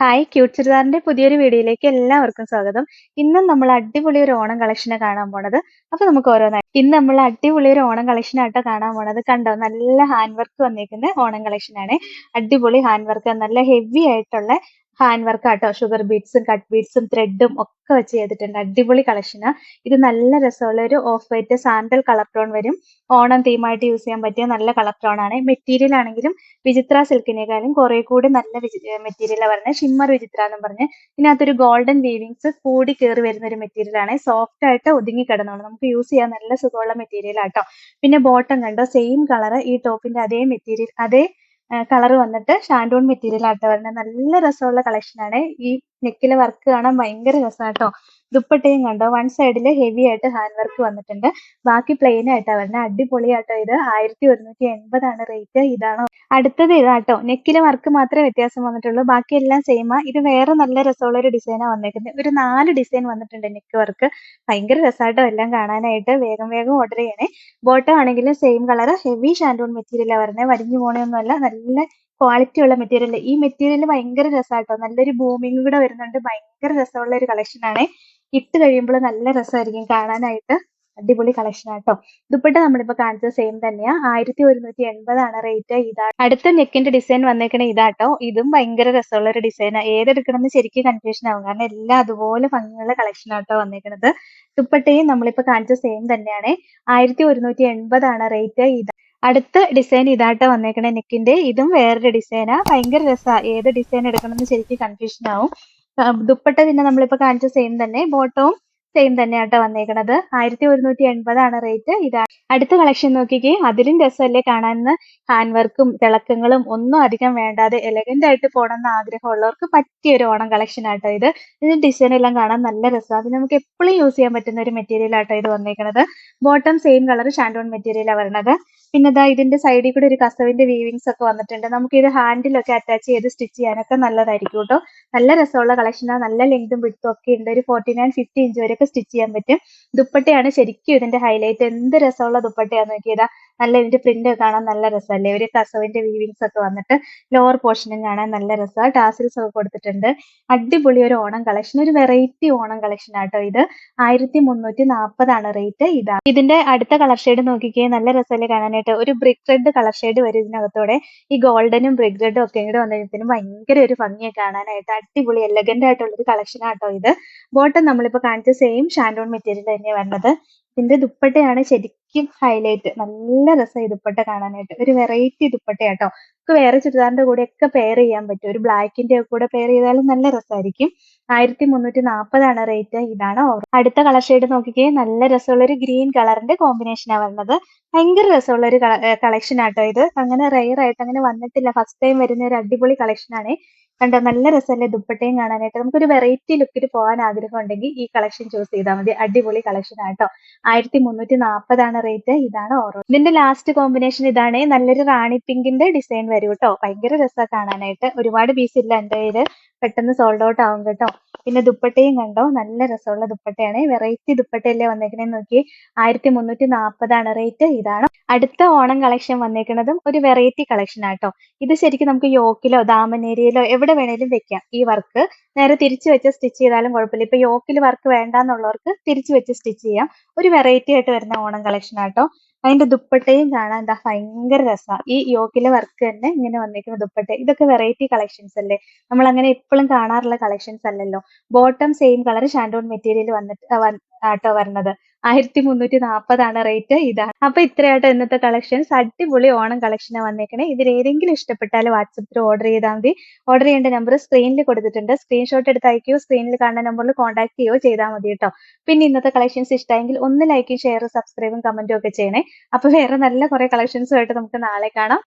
Hi cute ചുരിദാറിന്റെ പുതിയൊരു വീഡിയോയിലേക്ക് എല്ലാവർക്കും സ്വാഗതം. ഇന്നും നമ്മൾ അടിപൊളി ഒരു ഓണം കളക്ഷനെ കാണാൻ പോണത്. അപ്പൊ നമുക്ക് ഓരോന്നായി. ഇന്ന് നമ്മൾ അടിപൊളി ഒരു ഓണം കളക്ഷൻ കാണാൻ പോണത്. കണ്ടോ നല്ല ഹാൻഡ് വർക്ക് വന്നിരിക്കുന്ന ഓണം കളക്ഷനാണ് അടിപൊളി ഹാൻഡ് വർക്ക് നല്ല ഹെവി ആയിട്ടുള്ള ഹാൻഡ് വർക്ക് ആട്ടോ ഷുഗർ ബീഡ്സും കട്ട് ബീഡ്സും ത്രെഡും ഒക്കെ വെച്ച് ചെയ്തിട്ടുണ്ട്. അടിപൊളി കളക്ഷന് ഇത് നല്ല രസമുള്ള ഒരു off white sandal colour tone വരും. ഓണം തീമായിട്ട് യൂസ് ചെയ്യാൻ പറ്റിയ നല്ല കളർ ടോൺ ആണ്. മെറ്റീരിയൽ ആണെങ്കിലും വിചിത്ര സിൽക്കിനേക്കാളും കുറെ കൂടി നല്ല മെറ്റീരിയലാണ് പറഞ്ഞത് ഷിമ്മർ വിചിത്ര എന്നും പറഞ്ഞ്. ഇതിനകത്തൊരു ഗോൾഡൻ വീവിങ്സ് കൂടി കയറി വരുന്ന ഒരു മെറ്റീരിയൽ ആണ്. സോഫ്റ്റ് ആയിട്ട് ഒതുങ്ങി കിടന്നോളൂ. നമുക്ക് യൂസ് ചെയ്യാൻ നല്ല സുഖമുള്ള മെറ്റീരിയൽ ആട്ടോ പിന്നെ ബോട്ടം കണ്ടോ? സെയിം കളർ ഈ ടോപ്പിന്റെ അതേ മെറ്റീരിയൽ അതേ കളർ വന്നിട്ട് ഷാൻഡോൺ മെറ്റീരിയൽ ആട്ടോ വരുന്നത്. നല്ല രസമുള്ള കളക്ഷൻ ആണ്. ഈ നെക്കിലെ വർക്ക് കാണാൻ ഭയങ്കര രസമാട്ടോ ദുപ്പട്ടയും കണ്ടോ? വൺ സൈഡിൽ ഹെവി ആയിട്ട് ഹാൻഡ് വർക്ക് വന്നിട്ടുണ്ട്. ബാക്കി പ്ലെയിൻ ആയിട്ടാണ് വരുന്നത് അടിപൊളിയാട്ടോ ഇത്. ആയിരത്തി ഒരുന്നൂറ്റി എൺപതാണ് റേറ്റ് ഇതാണോ? അടുത്തത് ഇതാട്ടോ. നെക്കിലെ വർക്ക് മാത്രമേ വ്യത്യാസം വന്നിട്ടുള്ളൂ. ബാക്കി എല്ലാം സെയിമാ ഇത് വേറെ നല്ല രസമുള്ള ഒരു ഡിസൈനാണ് വന്നേക്കുന്നത് ഒരു നാല് ഡിസൈൻ വന്നിട്ടുണ്ട് നെക്ക് വർക്ക് ഭയങ്കര രസമായിട്ടോ എല്ലാം കാണാനായിട്ട്. വേഗം വേഗം ഓർഡർ ചെയ്യണേ. ബോട്ടം ആണെങ്കിലും സെയിം കളർ ഹെവി ഷാൻഡൂൺ മെറ്റീരിയലാണ് വരുന്നത് വലിഞ്ഞു പോണയൊന്നുമല്ല നല്ല ക്വാളിറ്റി ഉള്ള മെറ്റീരിയൽ ഈ മെറ്റീരിയൽ ഭയങ്കര രസമായിട്ടോ നല്ലൊരു ബൂമിങ് കൂടെ വരുന്നുണ്ട്. ഭയങ്കര രസമുള്ള ഒരു കളക്ഷൻ ആണ്. ഇട്ട് കഴിയുമ്പോൾ നല്ല രസമായിരിക്കും കാണാനായിട്ട്. അടിപൊളി കളക്ഷൻ ആട്ടോ. ദുപ്പട്ട നമ്മളിപ്പോ കാണിച്ചത് സെയിം തന്നെയാ. ആയിരത്തി ഒരുന്നൂറ്റി എൺപതാണ് റേറ്റ് ഇതാ. അടുത്ത നെക്കിന്റെ ഡിസൈൻ വന്നേക്കണേ ഇതാട്ടോ. ഇതും ഭയങ്കര രസമുള്ള ഒരു ഡിസൈനാണ് ഏതെടുക്കണമെന്ന് ശരിക്കും കൺഫ്യൂഷൻ ആവും. കാരണം എല്ലാം അതുപോലെ ഭംഗിയുള്ള കളക്ഷൻ ആട്ടോ വന്നേക്കണത്. ദുപ്പട്ടയും നമ്മളിപ്പോ കാണിച്ച സെയിം തന്നെയാണ്. ആയിരത്തി ഒരുന്നൂറ്റി എൺപതാണ് റേറ്റ് ഇതാ. അടുത്ത ഡിസൈൻ ഇതായിട്ട് വന്നേക്കണ നെക്കിന്റെ. ഇതും വേറൊരു ഡിസൈനാ ഭയങ്കര രസാ. ഏത് ഡിസൈൻ എടുക്കണമെന്ന് ശരിക്കും കൺഫ്യൂഷൻ ആവും. ദുപ്പട്ട പിന്നെ നമ്മളിപ്പോ കാണിച്ച സെയിം തന്നെ. ബോട്ടവും സെയിം തന്നെയാട്ടോ വന്നേക്കണത്. ആയിരത്തി ഒരുന്നൂറ്റി എൺപതാണ് റേറ്റ് ഇതാ. അടുത്ത കളക്ഷൻ നോക്കിക്കേ. അതിലും രസമല്ലേ കാണാൻ ഹാൻഡ് വർക്കും തിളക്കങ്ങളും ഒന്നും അധികം വേണ്ടാതെ എലഗന്റ് ആയിട്ട് പോകണമെന്ന് ആഗ്രഹമുള്ളവർക്ക് പറ്റിയ ഒരു ഓണം കളക്ഷൻ ആട്ടോ ഇത്. ഇതിന്റെ ഡിസൈൻ എല്ലാം കാണാൻ നല്ല രസമാണ് അത് നമുക്ക് എപ്പോഴും യൂസ് ചെയ്യാൻ പറ്റുന്ന ഒരു മെറ്റീരിയൽ ആട്ടോ ഇത് വന്നേക്കണത്. ബോട്ടം സെയിം കളർ ഷാൻഡോൺ മെറ്റീരിയലാണ് വരുന്നത് പിന്നെ ഇതാ ഇതിന്റെ സൈഡിൽ കൂടെ ഒരു കസവിന്റെ വീവിങ്സ് ഒക്കെ വന്നിട്ടുണ്ട്. നമുക്ക് ഇത് ഹാൻഡിലൊക്കെ അറ്റാച്ച് ചെയ്ത് സ്റ്റിച്ച് ചെയ്യാനൊക്കെ നല്ലതായിരിക്കും കേട്ടോ. നല്ല രസമുള്ള കളക്ഷനാണ് നല്ല ലെങ്തും വിട്ടും ഒക്കെ ഉണ്ട്. ഒരു ഫോർട്ടി നയൻ ഫിഫ്റ്റി ഇഞ്ച് വരെയൊക്കെ സ്റ്റിച്ച് ചെയ്യാൻ പറ്റും. ദുപ്പട്ടയാണ് ശരിക്കും ഇതിന്റെ ഹൈലൈറ്റ് എന്ത് രസമുള്ള ദുപ്പട്ടയാന്ന് നോക്കിയതാ നല്ല ഇതിന്റെ പ്രിന്റ് കാണാൻ നല്ല രസമല്ലേ? ഒരു കസവിന്റെ വീവിങ്സ് ഒക്കെ വന്നിട്ട് ലോവർ പോർഷനും കാണാൻ നല്ല രസമാണ് ടാസിൽസ് ഒക്കെ കൊടുത്തിട്ടുണ്ട്. അടിപൊളി ഒരു ഓണം കളക്ഷൻ ഒരു വെറൈറ്റി ഓണം കളക്ഷൻ ആട്ടോ ഇത്. ആയിരത്തി മുന്നൂറ്റി നാൽപ്പതാണ് റേറ്റ് ഇതാ. ഇതിന്റെ അടുത്ത കളർ ഷെയ്ഡ് നോക്കിക്കേ. നല്ല രസമല്ലേ കാണാനായിട്ട്. ഒരു ബ്രിക്ക് റെഡ് കളർ ഷെയ്ഡ് വരും ഇതിനകത്തോടെ. ഈ ഗോൾഡനും ബ്രിക്ക് റെഡും ഒക്കെ കൂടെ വന്നതിന് ഭയങ്കര ഒരു ഭംഗിയെ കാണാനായിട്ട്. അടിപൊളി എലഗന്റ് ആയിട്ടുള്ള ഒരു കളക്ഷൻ ആട്ടോ ഇത്. ബോട്ടം നമ്മളിപ്പോ കാണിച്ച സെയിം ഷാൻഡോൺ മെറ്റീരിയൽ തന്നെയാണ് വരുന്നത്. ഇതിന്റെ ദുപ്പട്ടയാണ് ശരിക്കും ഹൈലൈറ്റ് നല്ല രസമായി ദുപ്പട്ട കാണാനായിട്ട്. ഒരു വെറൈറ്റി ദുപ്പട്ടയാട്ടോ. നമുക്ക് വേറെ ചുരിദാറിന്റെ കൂടെ ഒക്കെ പെയർ ചെയ്യാൻ പറ്റും. ഒരു ബ്ലാക്കിന്റെ കൂടെ പെയർ ചെയ്താലും നല്ല രസമായിരിക്കും ആയിരത്തി മുന്നൂറ്റി നാൽപ്പതാണ് റേറ്റ് ഇതാണ് അടുത്ത കളർ ഷെയ്ഡ് നോക്കിക്കേ. നല്ല രസമുള്ള ഒരു ഗ്രീൻ കളറിന്റെ കോമ്പിനേഷനാണ് വരുന്നത്. ഭയങ്കര രസമുള്ള ഒരു കളക്ഷൻ ആട്ടോ ഇത്. അങ്ങനെ റെയർ ആയിട്ട് അങ്ങനെ വന്നിട്ടില്ല. ഫസ്റ്റ് ടൈം വരുന്ന ഒരു അടിപൊളി കളക്ഷൻ ആണ്. കണ്ടോ നല്ല രസമല്ലേ ദുപ്പട്ടയും കാണാനായിട്ട്? നമുക്കൊരു വെറൈറ്റി ലുക്കിൽ പോകാൻ ആഗ്രഹം ഉണ്ടെങ്കിൽ ഈ കളക്ഷൻ ചൂസ് ചെയ്താൽ മതി. അടിപൊളി കളക്ഷൻ ആട്ടോ ആയിരത്തി മുന്നൂറ്റി നാൽപ്പതാണ് റേറ്റ് ഇതാണ് ഓറോ. ഇതിന്റെ ലാസ്റ്റ് കോമ്പിനേഷൻ ഇതാണ്. നല്ലൊരു റാണി പിങ്കിന്റെ ഡിസൈൻ വരും കേട്ടോ ഭയങ്കര രസമാണ് കാണാനായിട്ട്. ഒരുപാട് പീസ് ഇല്ല എന്റെ കയ്യിൽ. പെട്ടെന്ന് സോൾഡ് ഔട്ട് ആവും കേട്ടോ. പിന്നെ ദുപ്പട്ടയും കണ്ടോ? നല്ല രസമുള്ള ദുപ്പട്ടയാണ്. വെറൈറ്റി ദുപ്പട്ടയല്ലേ വന്നേക്കണേ നോക്കി ആയിരത്തി മുന്നൂറ്റി നാൽപ്പതാണ് റേറ്റ് ഇതാണ്. അടുത്ത ഓണം കളക്ഷൻ വന്നേക്കുന്നതും ഒരു വെറൈറ്റി കളക്ഷൻ ആട്ടോ. ഇത് ശരിക്കും നമുക്ക് യോക്കിലോ ദാമനേരിയിലോ എവിടെ വേണേലും വെക്കാം. ഈ വർക്ക് നേരെ തിരിച്ചു വെച്ച് സ്റ്റിച്ച് ചെയ്താലും കുഴപ്പമില്ല. ഇപ്പൊ യോക്കിൽ വർക്ക് വേണ്ടാന്നുള്ളവർക്ക് തിരിച്ചു വെച്ച് സ്റ്റിച്ച് ചെയ്യാം. ഒരു വെറൈറ്റി ആയിട്ട് വരുന്ന ഓണം കളക്ഷൻ ആട്ടോ. അതിന്റെ ദുപ്പട്ടയും കാണാൻ എന്താ ഭയങ്കര രസമാണ് ഈ യോക്കിലെ വർക്ക് തന്നെ ഇങ്ങനെ വന്നിരിക്കുന്ന ദുപ്പട്ട. ഇതൊക്കെ വെറൈറ്റി കളക്ഷൻസ് അല്ലേ? നമ്മൾ അങ്ങനെ എപ്പോഴും കാണാറുള്ള കളക്ഷൻസ് അല്ലല്ലോ. ബോട്ടം സെയിം കളർ ഷാൻഡോൺ മെറ്റീരിയൽ വന്നിട്ട് ആട്ടോ വരുന്നത് ആയിരത്തി മുന്നൂറ്റി നാൽപ്പതാണ് റേറ്റ് ഇതാണ്. അപ്പൊ ഇത്രയായിട്ട് ഇന്നത്തെ കളക്ഷൻസ് അടിപൊളി ഓണം കളക്ഷനാണ് വന്നേക്കണേ. ഇതിൽ ഏതെങ്കിലും ഇഷ്ടപ്പെട്ടാൽ വാട്സപ്പിൽ ഓർഡർ ചെയ്താൽ മതി. ഓർഡർ ചെയ്യേണ്ട നമ്പർ സ്ക്രീനിൽ കൊടുത്തിട്ടുണ്ട്. സ്ക്രീൻഷോട്ട് എടുത്ത് അയക്കുകയോ സ്ക്രീനിൽ കാണുന്ന നമ്പറിൽ കോൺടാക്ട് ചെയ്യുകയോ ചെയ്താൽ മതി കേട്ടോ. പിന്നെ ഇന്നത്തെ കളക്ഷൻസ് ഇഷ്ടമെങ്കിൽ ഒന്ന് ലൈക്കും ഷെയറും സബ്സ്ക്രൈബും കമന്റും ഒക്കെ ചെയ്യണേ. അപ്പൊ വേറെ നല്ല കുറെ കളക്ഷൻസുമായിട്ട് നമുക്ക് നാളെ കാണാം.